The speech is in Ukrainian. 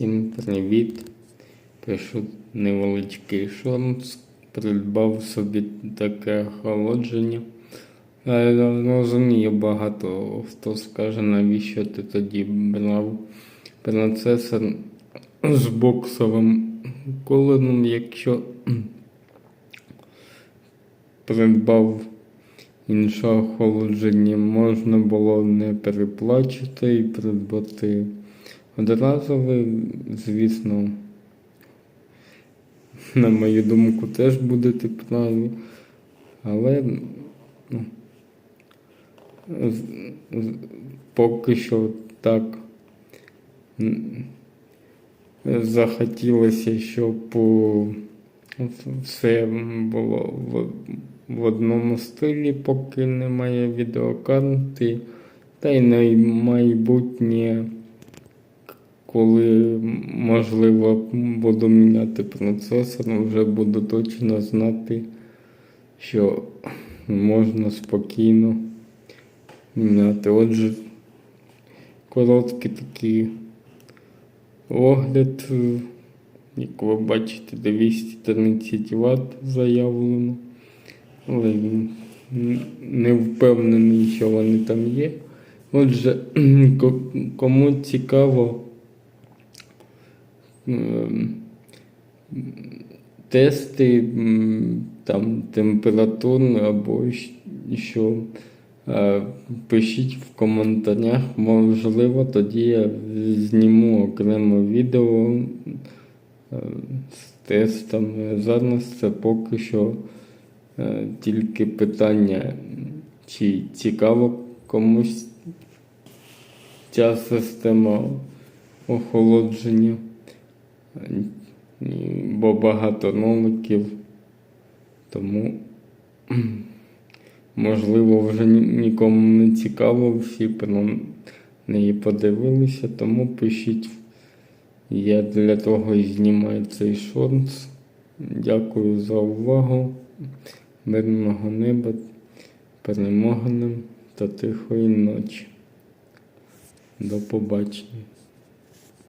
Всім привіт! Пишу невеличкий шорт. Придбав собі таке охолодження. Я розумію, багато хто скаже, навіщо ти тоді брав процесор з боксовим коленом, якщо придбав інше охолодження, можна було не переплачувати і придбати одразове, звісно, на мою думку, теж будете праві, але ну, поки що так. Захотілося, щоб все було в, в одному стилі, поки немає відеокарти, та й на майбутнє коли можливо буду міняти процесор, вже буду точно знати, що можна спокійно міняти. Отже, короткий такий огляд, як ви бачите, 230 Вт заявлено, але не впевнений, що вони там є. Отже, кому цікаво, тести там температурні або що, е, пишіть в коментарях, можливо, тоді я зніму окреме відео з тестами. Зараз це поки що е, тільки питання, чи цікаво комусь ця система охолодження, бо багато роликів, тому можливо вже нікому не цікаво, всі про неї подивилися, тому пишіть. Я для того і знімаю цей шорт. Дякую за увагу. Мирного неба, перемоги нам та тихої ночі. До побачення.